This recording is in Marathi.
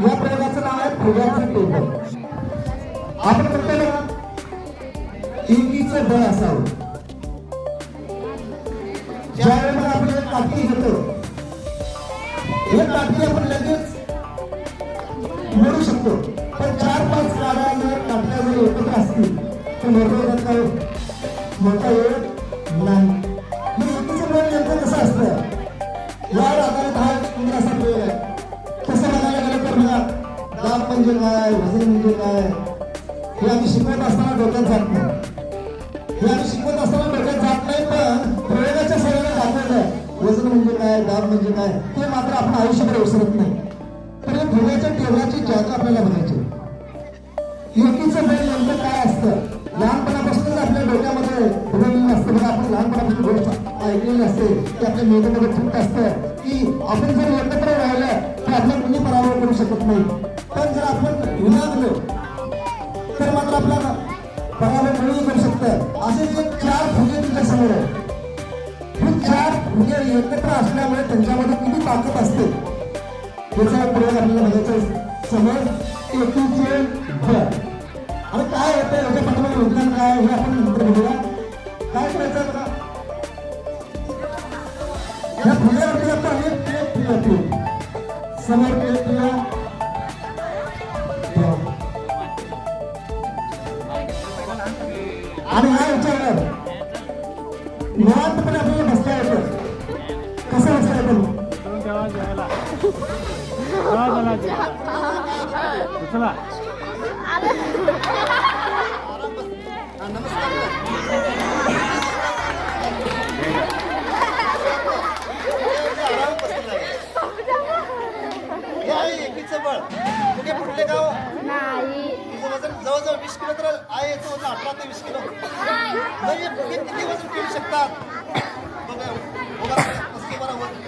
या प्रयोगाचं नाव आहे फुग्याचं टेबल आपण म्हणतो ना एकीचं बळ असावं. ज्या वेळेला आपण काठी घेतो हे काठी आपण लगेच मिळू शकतो. पण चार पाच गाड्या जर काठ्या जर एकत्र असतील. तर मोठं हो? मोठा वेळ नाही. दाब म्हणजे काय वजन म्हणजे काय हे आम्ही शिकवत असताना डोक्यात जात नाही. हे आम्ही शिकवत असताना डोक्यात जात नाही पण प्रयोगाच्या सगळ्यांना दाखवलं वजन म्हणजे काय दाब म्हणजे काय ते मात्र आपण आयुष्यभर विसरत नाही. तर या फुग्याच्या जागा आपल्याला बघायची एकीचं बळ नेमकं काय असतं? लहानपणापासूनच आपल्या डोक्यामध्ये भरलेलं असतं. बघा आपण लहानपणापासून गोष्ट ऐकलेली असते. ते आपल्या मेंदूमध्ये फुट असतं. की आपण जर एकत्र राहिलं तर आपल्या कुणी पराभव करू शकत नाही. मिळू असे जे चार फुगे तुमच्यासमोर आहेत. हे चार फुगे एकत्र असल्यामुळे त्यांच्यामध्ये किती ताकद असते? त्याचा प्रयोग आपल्याला बघायचा आहे. समोर एकीचे बळ आणि काय होतं याच्या पाठीमागे योगदान काय हे आपण नंतर बघूया. काय करायचं बघा या फुल्यावरती आपण अनेक प्लेट ठेवूया समोर प्लेट ठेवूया. आणि हा विचार निवांतपणे आपल्याला बसता येतं. कसं बसता येतं एकीचं बळ. कुठे फुटले वजन जवळजवळ वीस किलो तर आहे याचं अठरा ते वीस किलो. म्हणजे किती वजन पेलू शकतात बघा उभा